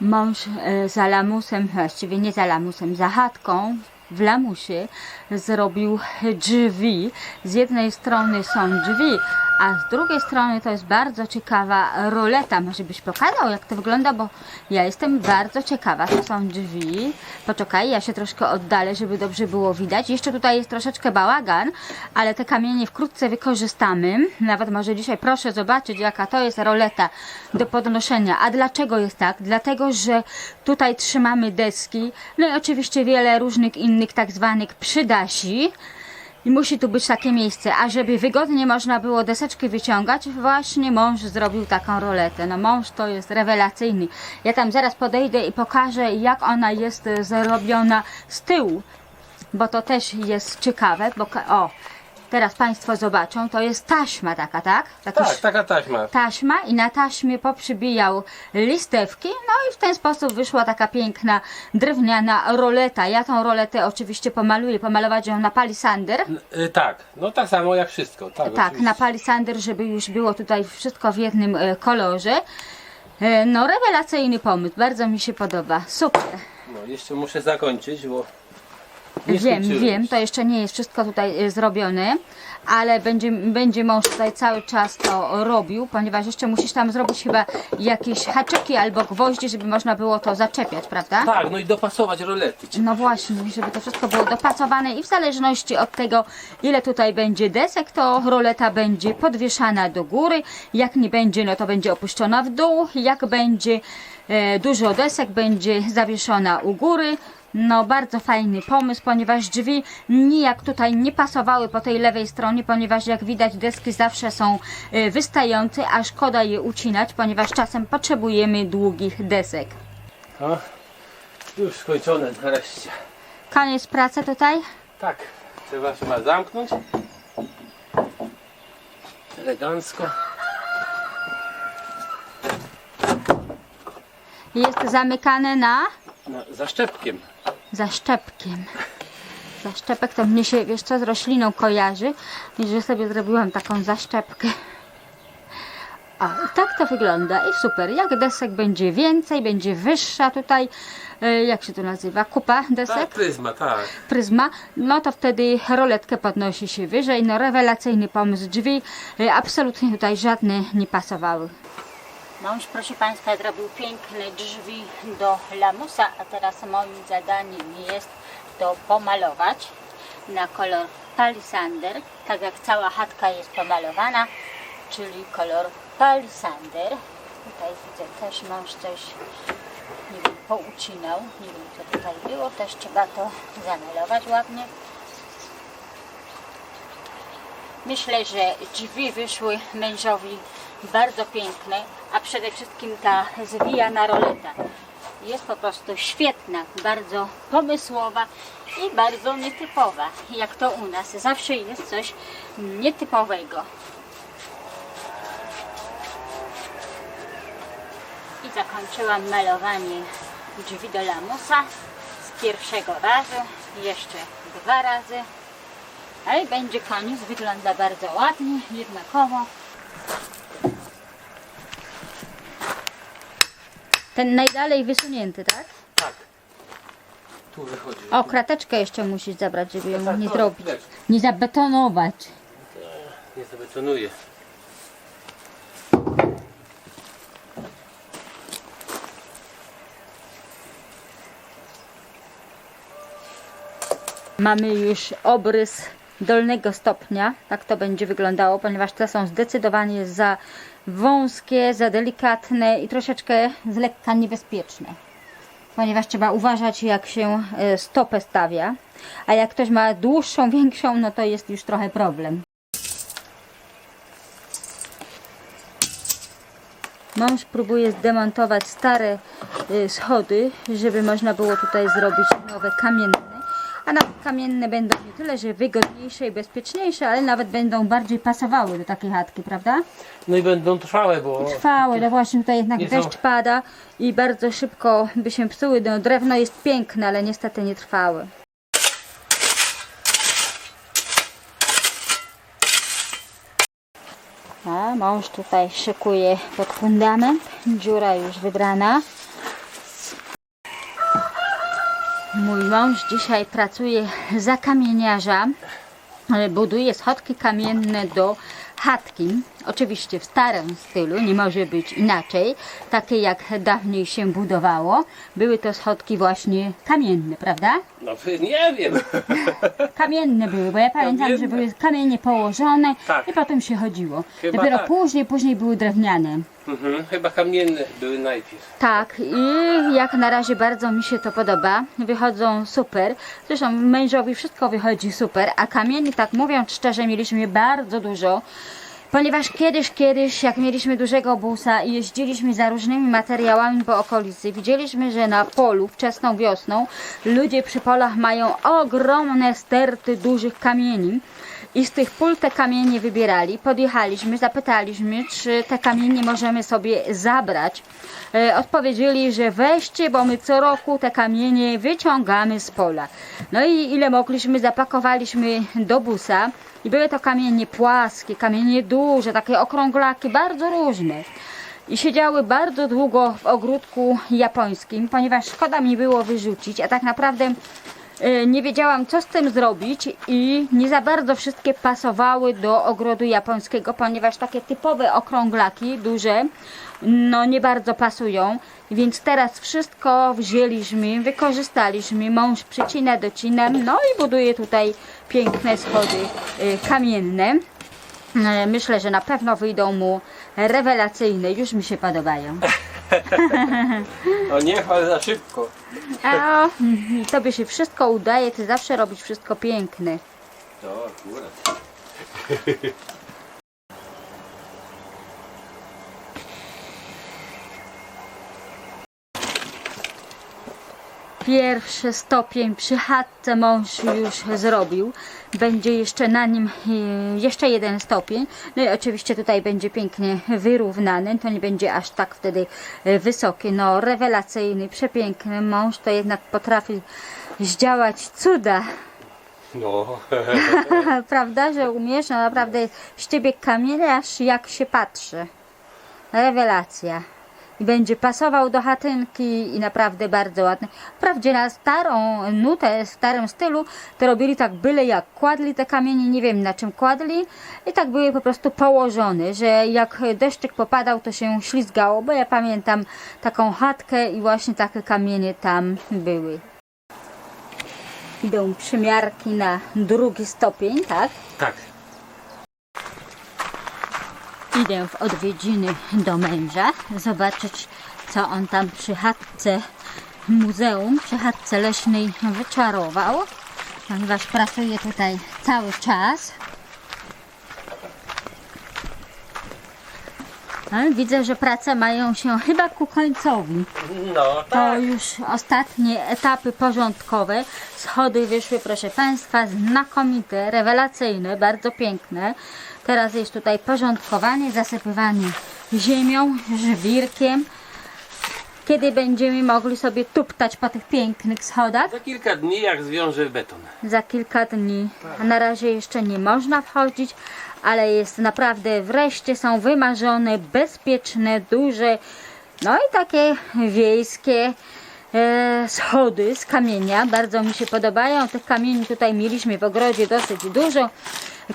Mąż e, za lamusem, właściwie nie za lamusem, za chatką w lamusie zrobił drzwi. Z jednej strony są drzwi, a z drugiej strony to jest bardzo ciekawa roleta. Może byś pokazał, jak to wygląda, bo ja jestem bardzo ciekawa. To są drzwi. Poczekaj, ja się troszkę oddalę, żeby dobrze było widać. Jeszcze tutaj jest troszeczkę bałagan, ale te kamienie wkrótce wykorzystamy. Nawet może dzisiaj proszę zobaczyć, jaka to jest roleta do podnoszenia. A dlaczego jest tak? Dlatego, że tutaj trzymamy deski, no i oczywiście wiele różnych innych tak zwanych przydasi. I musi tu być takie miejsce, a żeby wygodnie można było deseczki wyciągać, właśnie mąż zrobił taką roletę. No mąż to jest rewelacyjny. Ja tam zaraz podejdę i pokażę, jak ona jest zrobiona z tyłu, bo to też jest ciekawe. Bo, o, teraz Państwo zobaczą, to jest taśma taka, tak? Taki Tak, taka taśma. taśma i na taśmie poprzybijał listewki, no i w ten sposób wyszła taka piękna drewniana roleta. Ja tą roletę oczywiście pomaluję, pomalować ją na palisander. Y, tak, no tak samo jak wszystko. Tak, Tak, oczywiście. na palisander, żeby już było tutaj wszystko w jednym e, kolorze. E, No, rewelacyjny pomysł, bardzo mi się podoba. Super. No, jeszcze muszę zakończyć, bo nie wiem, skończyłem wiem, to jeszcze nie jest wszystko tutaj e, zrobione, ale będzie, będzie mąż tutaj cały czas to robił, ponieważ jeszcze musisz tam zrobić chyba jakieś haczyki albo gwoździe, żeby można było to zaczepiać, prawda? Tak, no i dopasować rolety. No właśnie, żeby to wszystko było dopasowane i w zależności od tego, ile tutaj będzie desek, to roleta będzie podwieszana do góry. Jak nie będzie, no to będzie opuszczona w dół. Jak będzie e, dużo desek, będzie zawieszona u góry. No, bardzo fajny pomysł, ponieważ drzwi nijak tutaj nie pasowały po tej lewej stronie, ponieważ jak widać deski zawsze są e, wystające, a szkoda je ucinać, ponieważ czasem potrzebujemy długich desek. O, już skończone nareszcie. Koniec pracy tutaj. Tak, trzeba chyba zamknąć. Elegancko. Jest zamykane na No, zaszczepkiem. Zaszczepkiem. Zaszczepek to mnie się, wiesz co, z rośliną kojarzy że sobie zrobiłam taką zaszczepkę. O, tak to wygląda i super. Jak desek będzie więcej, będzie wyższa tutaj, e, jak się to nazywa, kupa Tak, desek, pryzma, tak. pryzma, no to wtedy roletkę podnosi się wyżej. No rewelacyjny pomysł. Drzwi e, absolutnie tutaj żadne nie pasowały. Mąż, proszę Państwa, zrobił piękne drzwi do lamusa, a teraz moim zadaniem jest to pomalować na kolor palisander, tak jak cała chatka jest pomalowana, czyli kolor palisander. Tutaj widzę też mąż coś, nie wiem, poucinał, nie wiem co tutaj było, też trzeba to zamalować ładnie. Myślę, że drzwi wyszły mężowi bardzo piękne, a przede wszystkim ta zwijana roleta. Jest po prostu świetna, bardzo pomysłowa i bardzo nietypowa, jak to u nas. Zawsze jest coś nietypowego. I zakończyłam malowanie drzwi do lamusa z pierwszego razu, jeszcze dwa razy. Ale będzie koniec, wygląda bardzo ładnie, jednakowo. Ten najdalej wysunięty, tak? Tak. Tu wychodzi. O, krateczkę jeszcze musisz zabrać, żeby ją nie zrobić. Nie zabetonować. Nie zabetonuję. Mamy już obrys dolnego stopnia. Tak to będzie wyglądało, ponieważ te są zdecydowanie za wąskie, za delikatne i troszeczkę z lekka niebezpieczne. Ponieważ trzeba uważać, jak się e, stopę stawia. A jak ktoś ma dłuższą, większą, no to jest już trochę problem. Mąż próbuje zdemontować stare y, schody, żeby można było tutaj zrobić nowe kamienne. A nawet kamienne będą nie tyle, że wygodniejsze i bezpieczniejsze, ale nawet będą bardziej pasowały do takiej chatki, prawda? No i będą trwałe, bo Trwałe, no właśnie tutaj jednak Nie są- deszcz pada i bardzo szybko by się psuły. No, drewno jest piękne, ale niestety nie trwałe. A mąż tutaj szykuje pod fundament. Dziura już wybrana. Mój mąż dzisiaj pracuje za kamieniarza. E, Buduje schodki kamienne do chatki. Oczywiście w starym stylu, nie może być inaczej. Takie jak dawniej się budowało. Były to schodki właśnie kamienne, prawda? No nie wiem. Kamienne były, bo ja pamiętam, że Kamienne. były kamienie położone Tak. i potem się chodziło. Chyba Dopiero tak. później, później były drewniane. Mhm, chyba kamienne były najpierw. Tak, i jak na razie bardzo mi się to podoba. Wychodzą super. Zresztą mężowi wszystko wychodzi super, a kamieni, tak mówiąc szczerze, mieliśmy bardzo dużo. Ponieważ kiedyś, kiedyś, jak mieliśmy dużego busa i jeździliśmy za różnymi materiałami po okolicy, widzieliśmy, że na polu wczesną wiosną ludzie przy polach mają ogromne sterty dużych kamieni. I z tych pól te kamienie wybierali. Podjechaliśmy, zapytaliśmy, czy te kamienie możemy sobie zabrać. E, odpowiedzieli, że weźcie, bo my co roku te kamienie wyciągamy z pola. No i ile mogliśmy, zapakowaliśmy do busa. I były to kamienie płaskie, kamienie duże, takie okrąglaki, bardzo różne. I siedziały bardzo długo w ogródku japońskim, ponieważ szkoda mi było wyrzucić, a tak naprawdę nie wiedziałam co z tym zrobić i nie za bardzo wszystkie pasowały do ogrodu japońskiego, ponieważ takie typowe okrąglaki, duże, no nie bardzo pasują. Więc teraz wszystko wzięliśmy, wykorzystaliśmy, mąż przycina, docina, no i buduje tutaj piękne schody e, kamienne. E, Myślę, że na pewno wyjdą mu rewelacyjne, już mi się podobają. No nie chwal za szybko. A tobie się wszystko udaje, ty zawsze robisz wszystko piękne. To akurat. Pierwszy stopień przy chatce mąż już zrobił. Będzie jeszcze na nim e, jeszcze jeden stopień. No i oczywiście tutaj będzie pięknie wyrównany. To nie będzie aż tak wtedy e, wysokie. No rewelacyjny, przepiękny mąż to jednak potrafi zdziałać cuda. No. Prawda, że umiesz? No naprawdę z ciebie kamień aż jak się patrzy. Rewelacja. I będzie pasował do chatynki i naprawdę bardzo ładny. Wprawdzie na starą nutę, starym stylu, to robili tak byle jak. Kładli te kamienie, nie wiem na czym kładli i tak były po prostu położone, że jak deszczyk popadał, to się ślizgało, bo ja pamiętam taką chatkę i właśnie takie kamienie tam były. Idą przymiarki na drugi stopień, tak? Tak. Idę w odwiedziny do męża, zobaczyć co on tam przy chatce muzeum, przy chatce leśnej wyczarował, ponieważ pracuje tutaj cały czas. Ale widzę, że prace mają się chyba ku końcowi. No To tak. już ostatnie etapy porządkowe. Schody wyszły, proszę Państwa, znakomite, rewelacyjne, bardzo piękne. Teraz jest tutaj porządkowanie, zasypywanie ziemią, żwirkiem. Kiedy będziemy mogli sobie tuptać po tych pięknych schodach? Za kilka dni jak zwiążę beton. Za kilka dni. A na razie jeszcze nie można wchodzić, ale jest naprawdę wreszcie są wymarzone, bezpieczne, duże, no i takie wiejskie e, schody z kamienia. Bardzo mi się podobają. Tych kamieni tutaj mieliśmy w ogrodzie dosyć dużo.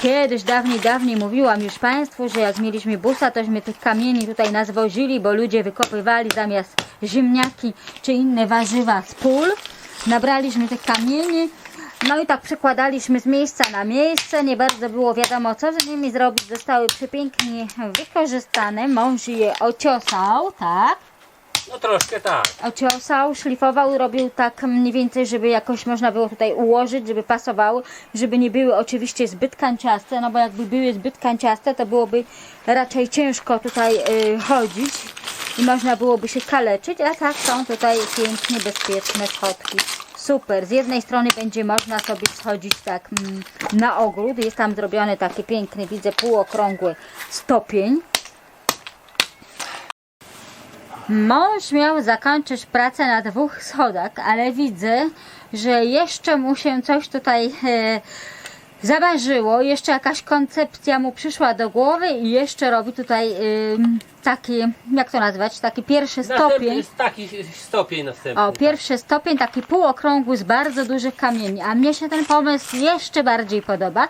Kiedyś, dawniej, dawniej mówiłam już Państwu, że jak mieliśmy busa, tośmy tych kamieni tutaj nas wozili, bo ludzie wykopywali zamiast ziemniaki czy inne warzywa z pól. Nabraliśmy tych kamieni, no i tak przekładaliśmy z miejsca na miejsce. Nie bardzo było wiadomo, co z nimi zrobić. Zostały przepięknie wykorzystane. Mąż je ociosał, tak? No troszkę tak. ociosał, szlifował, robił tak mniej więcej, żeby jakoś można było tutaj ułożyć, żeby pasowały, żeby nie były oczywiście zbyt kanciaste, no bo jakby były zbyt kanciaste, to byłoby raczej ciężko tutaj y, chodzić i można byłoby się kaleczyć, a tak są tutaj pięknie bezpieczne schodki. Super, z jednej strony będzie można sobie schodzić tak mm, na ogród, jest tam zrobiony taki piękny, widzę półokrągły stopień, Mąż miał zakończyć pracę na dwóch schodach, ale widzę, że jeszcze mu się coś tutaj e, zamarzyło, jeszcze jakaś koncepcja mu przyszła do głowy i jeszcze robi tutaj ym, taki, jak to nazwać, taki pierwszy Następny stopień. jest taki stopień następny. O, pierwszy stopień, taki półokrągły z bardzo dużych kamieni. A mnie się ten pomysł jeszcze bardziej podoba,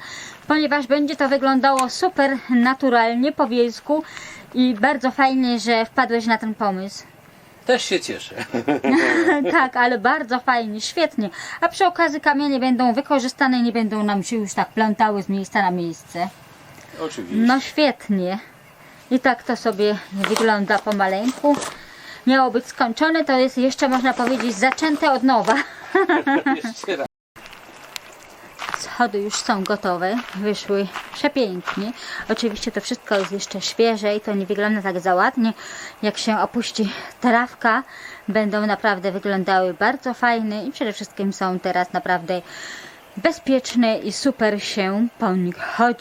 ponieważ będzie to wyglądało super naturalnie po wiejsku i bardzo fajnie, że wpadłeś na ten pomysł. Też się cieszę. tak, ale bardzo fajnie, świetnie. A przy okazji kamienie będą wykorzystane i nie będą nam się już tak plątały z miejsca na miejsce. Oczywiście. No świetnie. I tak to sobie wygląda pomaleńku. Miało być skończone, to jest jeszcze można powiedzieć zaczęte od nowa. Jeszcze raz. Schody już są gotowe, wyszły przepięknie. Oczywiście to wszystko jest jeszcze świeże i to nie wygląda tak za ładnie. Jak się opuści trawka, będą naprawdę wyglądały bardzo fajne i przede wszystkim są teraz naprawdę bezpieczne i super się po nich chodzi.